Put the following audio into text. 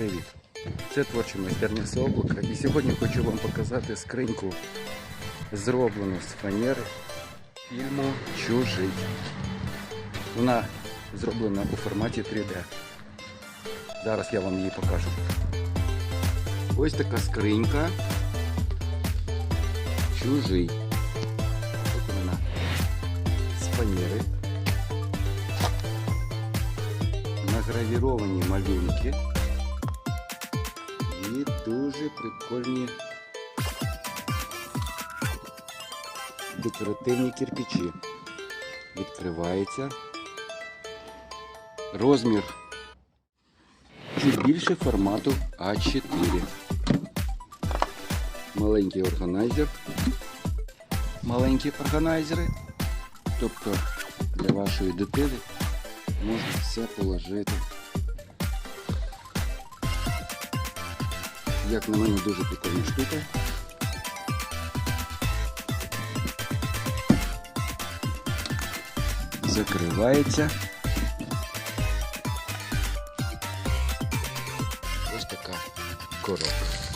Привіт! Це творча майстерня Соблака. І сьогодні хочу вам показати скриньку, зроблену з фанери фільму Чужий. Вона зроблена у форматі 3D. Зараз я вам її покажу. Ось така скринька. Чужий. Ось вона з фанери. Награвіровані малюнки. Дуже прикольні декоративні кирпичі. Відкривається. Розмір чуть більше формату А4. Маленький органайзер. Маленькі органайзери. Тобто для вашої дитини можна все положити. Як на мене дуже прикольна штука. Закривається. Ось така коробка.